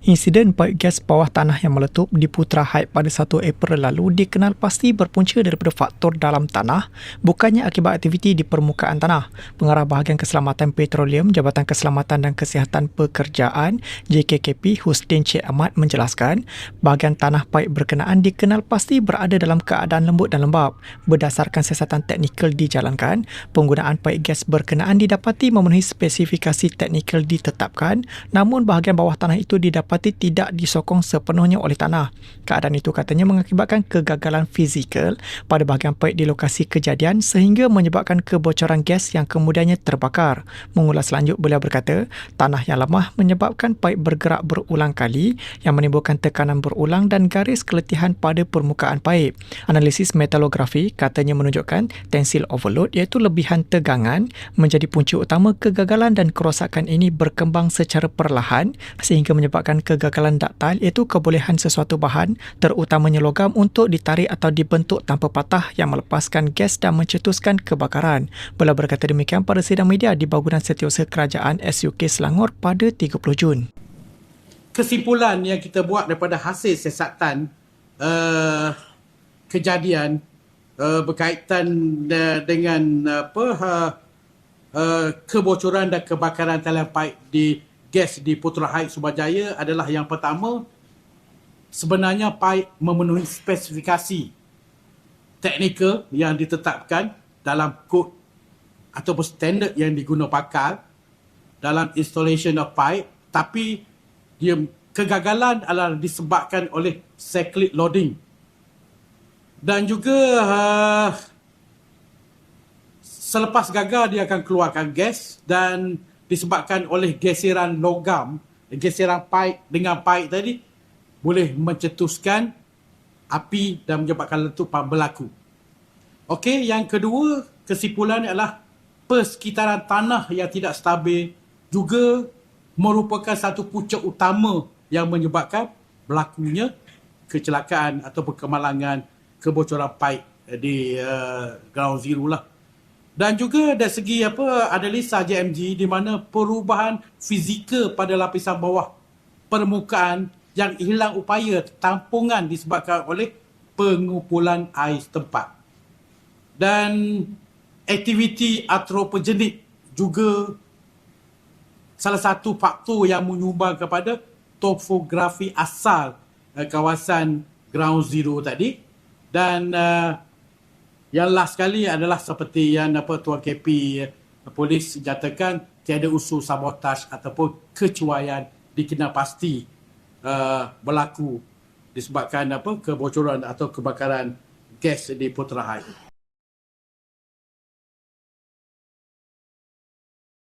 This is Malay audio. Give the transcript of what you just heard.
Insiden paip gas bawah tanah yang meletup di Putra Heights pada 1 April lalu dikenal pasti berpunca daripada faktor dalam tanah bukannya akibat aktiviti di permukaan tanah. Pengarah Bahagian Keselamatan Petroleum Jabatan Keselamatan dan Kesihatan Pekerjaan JKKP Hustin Cik Ahmad menjelaskan bahagian tanah paip berkenaan dikenal pasti berada dalam keadaan lembut dan lembap. Berdasarkan siasatan teknikal dijalankan, penggunaan paip gas berkenaan didapati memenuhi spesifikasi teknikal ditetapkan namun bahagian bawah tanah itu didapati didapati tidak disokong sepenuhnya oleh tanah. Keadaan itu katanya mengakibatkan kegagalan fizikal pada bahagian paip di lokasi kejadian sehingga menyebabkan kebocoran gas yang kemudiannya terbakar. Mengulas lanjut, beliau berkata, tanah yang lemah menyebabkan paip bergerak berulang kali yang menimbulkan tekanan berulang dan garis keletihan pada permukaan paip. Analisis metalografi katanya menunjukkan tensil overload iaitu lebihan tegangan menjadi punca utama kegagalan dan kerosakan ini berkembang secara perlahan sehingga menyebabkan kegagalan daktil iaitu kebolehan sesuatu bahan terutamanya logam untuk ditarik atau dibentuk tanpa patah yang melepaskan gas dan mencetuskan kebakaran. Beliau berkata demikian pada sidang media di bangunan setiausaha kerajaan SUK Selangor pada 30 Jun. Kesimpulan yang kita buat daripada hasil siasatan uh, kejadian uh, berkaitan uh, dengan apa uh, uh, kebocoran dan kebakaran talian paip di gas di Putra Heights Subajaya adalah yang pertama sebenarnya paip memenuhi spesifikasi teknikal yang ditetapkan dalam kod ataupun standard yang diguna pakar dalam installation of pipe tapi dia kegagalan adalah disebabkan oleh cyclic loading. Dan juga uh, selepas gagal dia akan keluarkan gas dan disebabkan oleh geseran logam, geseran paip dengan paip tadi boleh mencetuskan api dan menyebabkan letupan berlaku. Okey, yang kedua kesimpulan adalah persekitaran tanah yang tidak stabil juga merupakan satu punca utama yang menyebabkan berlakunya kecelakaan atau kemalangan kebocoran paip di uh, ground zero lah. Dan juga dari segi apa analisa JMG di mana perubahan fizikal pada lapisan bawah permukaan yang hilang upaya tampungan disebabkan oleh pengumpulan air setempat. Dan aktiviti antropogenik juga salah satu faktor yang menyumbang kepada topografi asal uh, kawasan ground zero tadi dan uh, yang last sekali adalah seperti yang apa Tuan KP eh, polis nyatakan tiada usul sabotaj ataupun kecuaian dikenal pasti uh, berlaku disebabkan apa kebocoran atau kebakaran gas di Putra Hai.